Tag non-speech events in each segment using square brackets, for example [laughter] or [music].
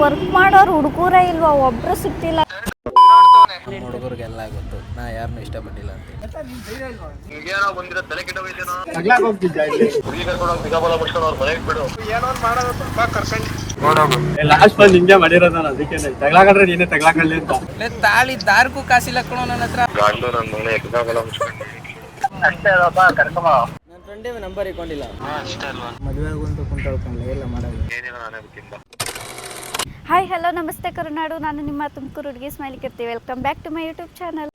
Work ಮಾಡೋರು ಹುಡುಗರೇ ಇಲ್ವಾ? ಒಬ್ರು ಸಿಗ್ತಿಲ್ಲ. ಹುಡುಗರಿಗೆಲ್ಲ ಗೊತ್ತು. ನಾ ಯಾರನ್ನೂ ಇಷ್ಟಪಟ್ಟಿಲ್ಲ ಅಂತ. ಲಾಸ್ಟ್ ಬಂದು ಹಿಂಗೆ ಮಾಡಿರೋದು ಅದಕ್ಕೆ ತಗ್ಲಾಕಂದ್ರೆ ನೀನೇ ತಗ್ಲಾಕಲ್ಲಿ ಅಂತ. ತಾಳಿ ದಾರ್ಗೂ ಕಾಸಿಲ್ಲ ಕಣೋ ನನ್ನ ಹತ್ರ. ಗಂಡು ನನ್ನ ಮನೆ ಬಿಗಾಬಲ ಮುಚ್ಕೊಂಡು ಅಷ್ಟೇ ಅಲ್ಲಪ್ಪ ಕರ್ಕೊಂಬ ನನ್ನ ಫ್ರೆಂಡೇ ನಂಬರ್ ಇಕೊಂಡಿಲ್ಲ ಮದುವೆ ಆಗುವಂತ ಕುಂತ್ಕೊಳ್ಕೊಂಡ್ಲ ಎಲ್ಲ ಮಾಡೋದು ಏನಿಲ್ಲ ನಾನೇ ಹಾಯ್ ಹಲೋ ನಮಸ್ತೆ ಕರುನಾಡು. ನಾನು ನಿಮ್ಮ ತುಮಕೂರು ಹುಡುಗಿ Smiley welcome back to my YouTube channel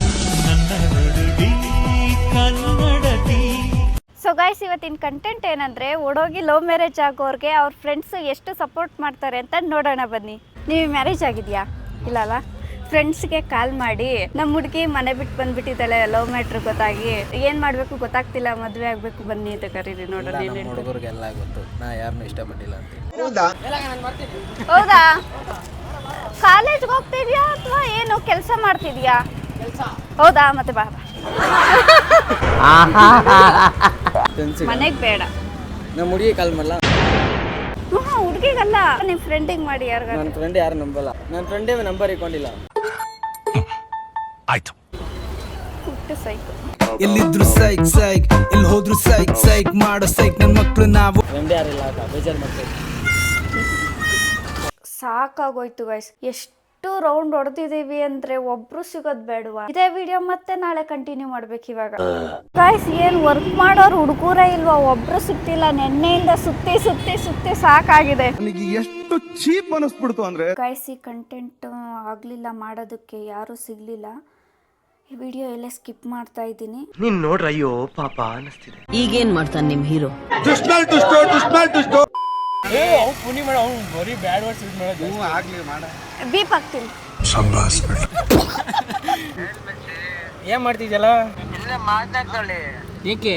so guys ಇವತ್ತಿನ ಕಂಟೆಂಟ್ ಏನಂದ್ರೆ, ಓಡೋಗಿ ಲವ್ ಮ್ಯಾರೇಜ್ ಆಗೋರ್ಗೆ ಅವ್ರ ಫ್ರೆಂಡ್ಸ್ ಎಷ್ಟು ಸಪೋರ್ಟ್ ಮಾಡ್ತಾರೆ ಅಂತ ನೋಡೋಣ ಬನ್ನಿ. ನೀವು ಮ್ಯಾರೇಜ್ ಆಗಿದೆಯಾ? ಇಲ್ಲ ಅಲ್ಲ? ಫ್ರೆಂಡ್ಸ್ಗೆ ಕಾಲ್ ಮಾಡಿ ನಮ್ಮ ಹುಡುಗಿ ಮನೆ ಬಿಟ್ಟು ಬಂದ್ಬಿಟ್ಟಿದ್ದಾಳೆ ಲವ್ ಮ್ಯಾಟ್ರ್ ಗೊತ್ತಾಗಿ. ಏನ್ ಮಾಡ್ಬೇಕು ಗೊತ್ತಾಗ್ತಿಲ್ಲ ಮದ್ವೆ ಆಗ್ಬೇಕು ಬನ್ನಿ ಅಂತ ಕರೀರಿ ನೋಡೋಣ ಹುಡುಗರಿಗೆಲ್ಲ ಗೊತ್ತು. ನಾ ಯಾರನ್ನೂ ಇಷ್ಟಪಟ್ಟಿಲ್ಲ ಅಂತ ಹೌದಾ? ಕಾಲೇಜ್ಗೆ ಹೋಗ್ತಿದ್ಯಾ ಅಥವಾ ಏನು ಕೆಲಸ ಮಾಡ್ತಿದ್ಯಾ? ಹೌದಾ? ಮತ್ತೆ ಬಾ ಮನೆಗೆ ಬೇಡ. ನಮ್ಮ ಹುಡುಗಿ ಕಾಲ್ ಮಾಡಲ್ಲ ಹುಡುಗಿಗಲ್ಲ. ನಿಮ್ ಫ್ರೆಂಡಿಗೆ ಮಾಡಿ ಯಾರು ನನ್ನ ಫ್ರೆಂಡ್ ಯಾರು ನಂಬಲ್ಲ. ನನ್ನ ಫ್ರೆಂಡೇ ನಂಬರ್ ಇಟ್ಕೊಂಡಿಲ್ಲ. ಸೈಕು. ಎಲ್ಲಿದ್ರು ಸೈಕ್ ಸೈಕ್ ಎಲ್ಲಿ ಹೋದ್ರು ಸೈಕ್ ಸೈಕ್ ಮಾಡೋ ಸೈಕ್ ನನ್ನ ಮಕ್ಕಳು ನಾವು. ಸಾಕಾಗೋಯ್ತು ಗೈಸ್ ಎಷ್ಟು ರೌಂಡ್ ಹೊಡೆದಿದೀವಿ ಅಂದ್ರೆ ಒಬ್ರು ಸಿಗೋದ್ ಬೇಡವಾ? ಇದೇ ವಿಡಿಯೋ ಮತ್ತೆ ನಾಳೆ ಕಂಟಿನ್ಯೂ ಮಾಡ್ಬೇಕು ಇವಾಗ. ಗೈಸ್ ಏನ್ ವರ್ಕ್ ಮಾಡೋರು ಹುಡುಗರೇ ಇಲ್ವಾ? ಒಬ್ರು ಸಿಗ್ತಿಲ್ಲ ನೆನ್ನೆಯಿಂದ ಸುತ್ತಿ ಸುತ್ತಿ ಸುತ್ತಿ ಸಾಕಾಗಿದೆ. ನನಗೆ ಎಷ್ಟು ಚೀಪ್ ಅನಿಸ್ಬಿಡ್ತು ಅಂದ್ರೆ ಗೈಸ್ ಈ ಕಂಟೆಂಟ್ ಆಗ್ಲಿಲ್ಲ ಮಾಡೋದಕ್ಕೆ ಯಾರು ಸಿಗಲಿಲ್ಲ. ಈ ವಿಡಿಯೋ ಎಲ್ಲ ಸ್ಕಿಪ್ ಮಾಡ್ತಾ ಇದ್ದೀನಿ. ಈಗೇನ್ ಮಾಡ್ತಾನೆ ನಿಮ್ ಹೀರೋ? ಬೀಪ್ ಹಾಕ್ತೀನಿ. ಏನ್ ಮಾಡ್ತಿದ್ಯಲ್ಲ? ಏಕೆ?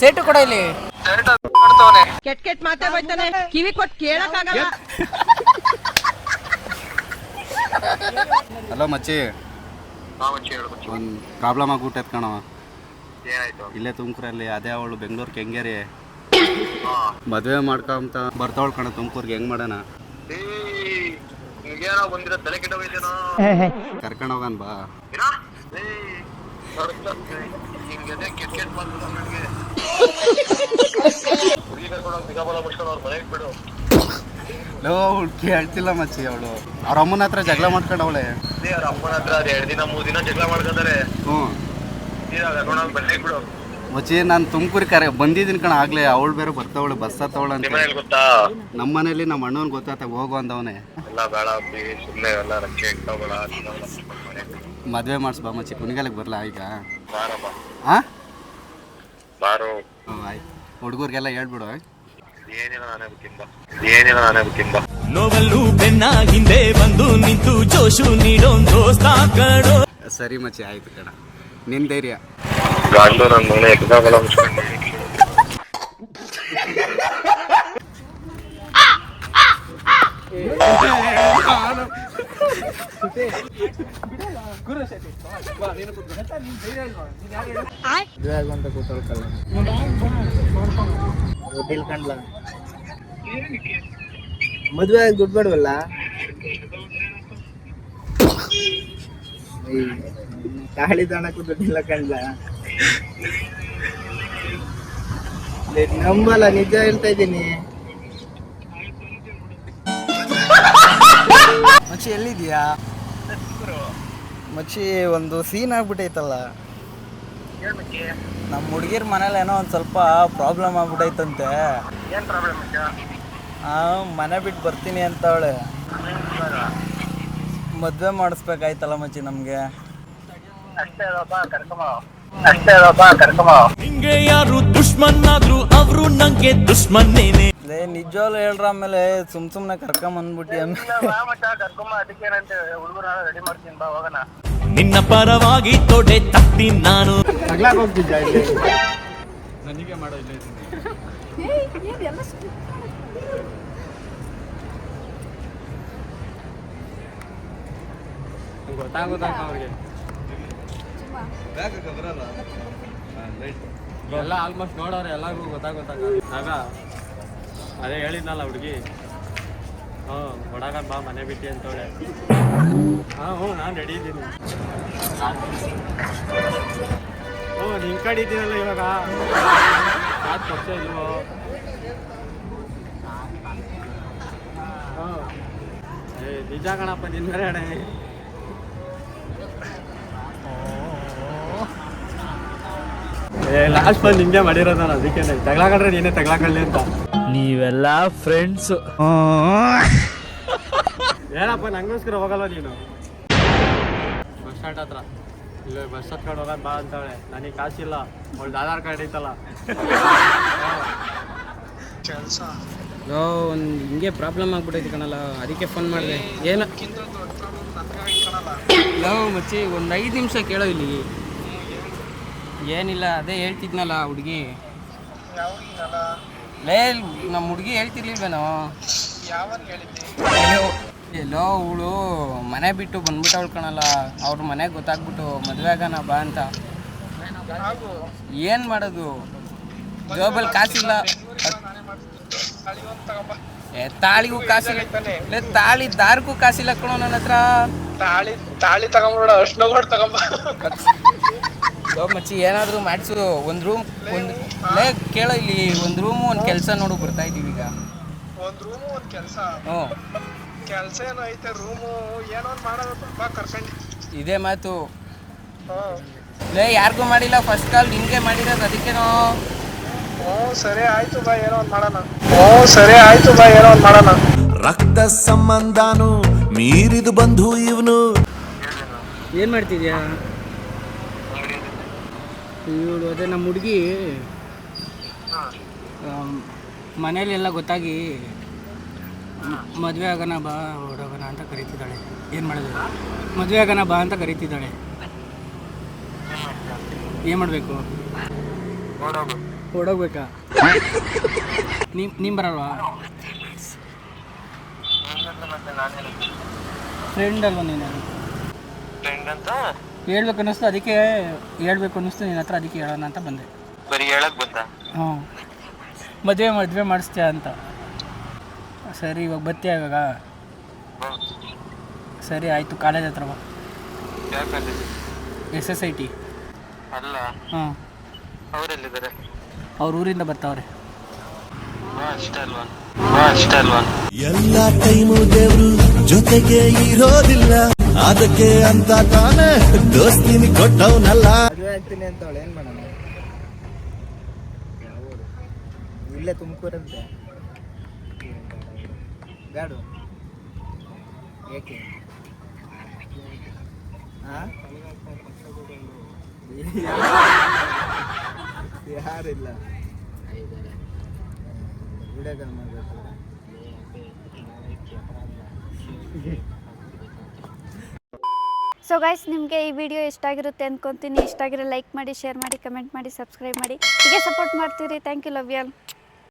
ಸೇಟು ಕೊಡ ಇಲ್ಲಿ. ಕೆಟ್ ಕೆಟ್ ಮಾತೇ ಹೋಯ್ತಾನೆ. ಕಿವಿ ಕೊಟ್ ಕೇಳಕ್ಕಾಗಲ್ಲ. ಹಲೋ ಮಚ್ಚಿ. ಒಂದು ಪ್ರಾಬ್ಲಮ್ ಆಗ್ಬಿಟ್ಟೈತೆ ಕಣವ ಏನಾಯ್ತು? ಇಲ್ಲೇ ತುಮಕೂರಲ್ಲಿ ಅದೇ ಅವಳು ಬೆಂಗಳೂರು ಕೆಂಗೇರಿ. ಮದುವೆ ಮಾಡ್ಕೊಂತ ಬರ್ತಾವಳು ಕಣ ತುಮಕೂರ್ಗೆ ಹೆಂಗ್ ಮಾಡೋಣ? ಕರ್ಕೊಂಡು ಹೋಗನ್ ಬಾ. [laughs] ಬಿಡು. ಲೋ ಹುಡ್ಕಿ ಹೇಳ್ತಿಲ್ಲ ಮಚ್ಚಿ ಅವಳು. ಅವ್ರ ಅಮ್ಮನ ಹತ್ರ ಜಗಳ ಮಾಡ್ಕೊಂಡ ಅವಳೆ. ಅವ್ರ ಅಮ್ಮನ ಹತ್ರ ಅದ್ ಎರಡ್ ದಿನ ಮೂರ್ ದಿನ ಜಗಳ ಮಾಡ್ಕೊತಾರೆ ಹ್ಞೂ. ಕರ್ಕೊಂಡು ಹೋಗಿ ಬಿಡು. ಮಚ್ಚಿ ನಾನು ತುಮಕೂರಿಗೆ ಕರೆ ಬಂದಿದ್ದೀನಿ ಕಣ ಆಗ್ಲೇ. ಅವಳು ಬೇರೆ ಬರ್ತಾವಳೆ ಬಸ್ ಹತ್ತವಳ ಅಂತ. ನಮ್ಮನೇಲಿ ಗೊತ್ತಾ? ನಮ್ಮ ಮನೇಲಿ ನಮ್ಮ ಅಣ್ಣನ ಗೊತ್ತಾತ ಹೋಗು ಅಂದವನೇ. ಎಲ್ಲ ಬೇಡ ಅಪ್ಪಿ ಸುಮ್ಮನೆ ಎಲ್ಲ ರಕ್ಕೆ ಇಟ್ಕೋಬೇಡ ಮದುವೆ ಮಾಡಿಸ್ ಬಾ ಮಚ್ಚಿ ಕುಣಿಗಾಲಕ್ ಬರ್ಲ ಈಗ? ಬಾರಪ್ಪ. ಹಾಂ ಬಾರೋ. ಆಯ್ತು. ಹುಡುಗರಿಗೆಲ್ಲ ಹೇಳ್ಬಿಡು ಏನಿಲ್ಲ ನಾನೇ ಗೊತ್ತಿಲ್ಲ ಏನಿಲ್ಲ ನಾನೇ ಗೊತ್ತಿಲ್ಲ ನೋವಲ್ಲೂ ಬೆನ್ನ ಹಿಂದೆ ಬಂದು ನಿಂತು ಜೋಶು ನೀಡೋ ದೋಸ್ತ ಕಣೋ. ಸರಿ ಮಚ್ಚಿ ಆಯ್ತು ಕಣ. ನಿನ್ ಧೈರ್ಯ. ಗಂಡು ನನ್ನ ಮನೆ ಎಕ್ಸಾಮ್ ಮುಚ್ಕೊಂಡು ಕೂತ್ಕೊಳ್ಕಲ್ಲ ದುಡ್ಡು ಕಂಡ್ಲ ಮದುವೆ ಆಗಿ ದುಡ್ಡು ಬೇಡವಲ್ಲ? ತಾಳಿ ದಣಕ್ಕೂ ದುಡ್ಡಿಲ್ಲ ಕಂಡ್ಲ ನಂಬಲ್ಲ, ನಿಜ ಹೇಳ್ತಾ ಇದ್ದೀನಿ. ಮಚ್ಚಿ ಎಲ್ಲಿದ್ಯಾ? ಮಚ್ಚಿ ಒಂದು ಸೀನ್ ಆಗ್ಬಿಟ್ಟೈತಲ್ಲ. ನಮ್ಮ ಹುಡುಗಿರ ಮನೇಲಿ ಏನೋ ಒಂದು ಸ್ವಲ್ಪ ಪ್ರಾಬ್ಲಮ್ ಆಗ್ಬಿಟ್ಟೈತಂತೆ ಏನ್ ಪ್ರಾಬ್ಲಮ್ ಆ ಮನೆ ಬಿಟ್ಟು ಬರ್ತೀನಿ ಅಂತವಳೆ. ಮದುವೆ ಮಾಡಿಸ್ಬೇಕಾಯ್ತಲ್ಲ ಮಚ್ಚಿ ನಮಗೆ. ನಿಂಗೆ ಯಾರು ದುಶ್ಮನ್ ಆದ್ರು ಅವ್ರು ನಂಗೆ ದುಶ್ಮನ್ನೇನೆ ಲೇ ನಿಜವಾಗ್ಲು ಹೇಳ್ರ ಆಮೇಲೆ ಸುಮ್ ಸುಮ್ನೆ ಕರ್ಕೊಂಬಂದ್ಬಿಟ್ಟಿ ಅದಕ್ಕೆ ಹುಡುಗರ ರೆಡಿ ಮಾಡ್ತೀನಿ ಬಾ ಹೋಗೋಣ. ನಿನ್ನ ಪರವಾಗಿ ತೊಡೆ ತಪ್ಪಿ ನಾನು. ನನಗೆ ಮಾಡೋ ಇಲ್ಲಿ ಗೊತ್ತಾಗೋದಾಗ ಅವ್ರಿಗೆ. ಎಲ್ಲ ಆಲ್ಮೋಸ್ಟ್ ನೋಡೋರು ಎಲ್ಲರಿಗೂ ಗೊತ್ತಾಗೋದಾಗ ಆಗ ಅದೇ ಹೇಳಿದ್ನಲ್ಲ ಹುಡುಗಿ. ಹ್ಞೂ ಬಾ, ಮನೆ ಹಾಂ, ಹ್ಞೂ, ನಾನು ರೆಡಿ ಹ್ಞೂ ನಿಮ್ಮ ಕಡೆ ಇವಾಗ. ಏ, ನಿಜ ಕಣಪ್ಪ ನಿನ್ನ ಏ ಲಾಸ್ಟ್ ಬಂದು ನಿಂಗೆ ಮಾಡಿರೋದಲ್ಲ, ಅದಕ್ಕೆ ತಗ್ಲಾಕಂಡ್ರೆ ನೀನೇ ತಗ್ಲಾಕಳ್ಳಿ ಅಂತ. ನೀವೆಲ್ಲ ಫ್ರೆಂಡ್ಸ್ ಏನಪ್ಪ ನಂಗೋಸ್ಕರ ಹೋಗಲ್ಲ ನೀನು? ಬಸ್ ಸ್ಟ್ಯಾಂಡ್ ಹತ್ರ. ಇಲ್ಲ ಬಸ್ ಹತ್ಕೊಂಡು ಹೋಗೋದು ಬಾ ಅಂತಾಳೆ ನನಗೆ ಕಾಸಿಲ್ಲ. ಅವಳ್ದು ಆಧಾರ್ ಕಾರ್ಡ್ ಐತಲ್ಲ. ಕೆಲಸ. ಲೋ ಒಂದು ಹಿಂಗೆ ಪ್ರಾಬ್ಲಮ್ ಆಗ್ಬಿಟ್ಟೈತಿ ಕಣಲ್ಲ. ಅದಕ್ಕೆ ಫೋನ್ ಮಾಡಿದೆ. ಏನು? ಲೋ ಮಚ್ಚಿ ಒಂದು ಐದು ನಿಮಿಷ ಕೇಳೋ ಇಲ್ಲಿ. ಏನಿಲ್ಲ ಅದೇ ಹೇಳ್ತಿದ್ನಲ್ಲ ಹುಡುಗಿ. ಲೇ ನಮ್ಮ ಹುಡುಗಿ ಹೇಳ್ತಿರ್ಲಿಲ್ವೇನೋ? ಎಲ್ಲೋ ಅವಳು ಮನೆ ಬಿಟ್ಟು ಬಂದ್ಬಿಟ್ಟವಳು ಕಣಲ್ಲ. ಅವ್ರ ಮನೆಗೆ ಗೊತ್ತಾಗ್ಬಿಟ್ಟು ಮದುವೆ ಆಗೋಣ ಬಾ ಅಂತ. ಏನು ಮಾಡೋದು? ಜೋಬಲ್ಲಿ ಕಾಸಿಲ್ಲ. ಏ, ತಾಳಿಗೂ ಕಾಸಿಲ್ಲ. ಲೇ ತಾಳಿ ದಾರಿಗೂ ಕಾಸಿಲ್ಲ ಕಣೋ ನನ್ನ ಹತ್ರ. ತಾಳಿ ತಾಳಿ ತಗೊಂಬಿಡ ಅಷ್ಟು ತಗೊಂಬ ಮಚ್ಚಿ ಏನಾದರೂ ಮಾಡಿಸು. ಒಂದು ರೂಮ್ ಒಂದು ಲೇ ಕೇಳೋ ಇಲ್ಲಿ ಒಂದು ರೂಮು ಒಂದು ಕೆಲಸ ನೋಡು ಬರ್ತಾ ಇದ್ದೀವಿ ಈಗ. ಒಂದು ರೂಮು ಒಂದು ಕೆಲಸ? ಹ್ಞೂ. ಕೆಲಸ ಏನೋ ಐತೆ ರೂಮು ಏನೋ ಒಂದು ಮಾಡೋದು ಬಾ ಕರ್ಕೊಂಡು. ಇದೇ ಮಾತು. ಹ್ಮ್ ಲೇ ಯಾರಿಗೂ ಮಾಡಿಲ್ಲ ಫಸ್ಟ್ ಕಾಲ್ ನಿಮಗೆ ಮಾಡಿರೋದು ಅದಕ್ಕೇನೋ. ಓ ಸರಿ ಆಯ್ತು ಬಾ ಏನೋ ಒಂದು ಮಾಡೋಣ. ಓ ಸರಿ ಆಯ್ತು ಬಾ ಏನೋ ಒಂದು ಮಾಡೋಣ. ರಕ್ತ ಸಂಬಂಧನು ಮೀರಿದು ಬಂಧು ಇವನು. ಏನು ಮಾಡ್ತಿದ್ಯಾ? ಇವಳು ಅದೇ ನಮ್ಮ ಹುಡುಗಿ. ಮನೇಲೆಲ್ಲ ಗೊತ್ತಾಗಿ ಮದುವೆ ಆಗೋಣ ಬಾ ಹೊಡೋಗೋಣ ಅಂತ ಕರಿತಿದ್ದಾಳೆ. ಏನು ಮಾಡೋದು? ಮದುವೆ ಆಗೋಣ ಬಾ ಅಂತ ಕರಿತಿದ್ದಾಳೆ. ಏನು ಮಾಡಬೇಕು? ಹೊಡೋಗ್ಬೇಕಾ ನೀ ನೀನು ಬರಲ್ವಾ? ಫ್ರೆಂಡ್ ಅಲ್ವಾ ನೀನು? ಫ್ರೆಂಡ್ ಅಂತ? ಹೇಳ್ಬೇಕು ಅನ್ನಿಸ್ತು ಅದಕ್ಕೆ ಹೇಳ್ಬೇಕು ಅನ್ನಿಸ್ತು ನಿನ್ನ ಹತ್ರ ಅದಕ್ಕೆ ಹೇಳೋಣ ಅಂತ ಬಂದೆ. ಬರೀ ಹೇಳಕ್ ಬಂದ? ಹ್ಞೂ. ಮದುವೆ ಮದುವೆ ಮಾಡಿಸ್ತೀಯ ಅಂತ. ಸರಿ ಇವಾಗ ಬತ್ತೀಯ ಇವಾಗ? ಸರಿ ಆಯಿತು ಕಾಲೇಜ್ ಹತ್ರ ಬಾ. S S I T. ಅಲ್ಲ. ಹಾಂ ಅವರೆಲ್ಲಿದ್ದಾರೆ? ಅವ್ರ ಊರಿಂದ ಬರ್ತಾವ್ರೆ. ಬಾ ಅಷ್ಟೇ ಅಲ್ವಾ? ಬಾ ಅಷ್ಟೇ ಅಲ್ವಾ? ಎಲ್ಲ ಟೈಮು ದೇವ್ರು ಜೊತೆಗೆ ಇರೋದಿಲ್ಲ. ಅದಕ್ಕೆ ಅಂತ ತಾನೇ ದೋಸ್ತಿನಿ ಕೊಟ್ಟವನಲ್ಲ. ಆಗ್ತೀನಿ ಅವಳು ಇಲ್ಲೇ ತುಮಕೂರಂತೆ. ಬೇಡು. ಏಕೆ? ಯಾರಿಲ್ಲ. ವಿಡಿಯೋ ಕಾಲ್ ಮಾಡಬೇಕು. ಸೊ ಗೈಸ್ ನಿಮಗೆ ಈ ವಿಡಿಯೋ ಇಷ್ಟ ಆಗಿರುತ್ತೆ ಅಂದ್ಕೊತೀನಿ ಇಷ್ಟ ಆಗಿರೋ ಲೈಕ್ ಮಾಡಿ ಶೇರ್ ಮಾಡಿ ಕಮೆಂಟ್ ಮಾಡಿ ಸಬ್ಸ್ಕ್ರೈಬ್ ಮಾಡಿ. ಹೀಗೆ ಸಪೋರ್ಟ್ ಮಾಡ್ತೀರಿ. Thank you love L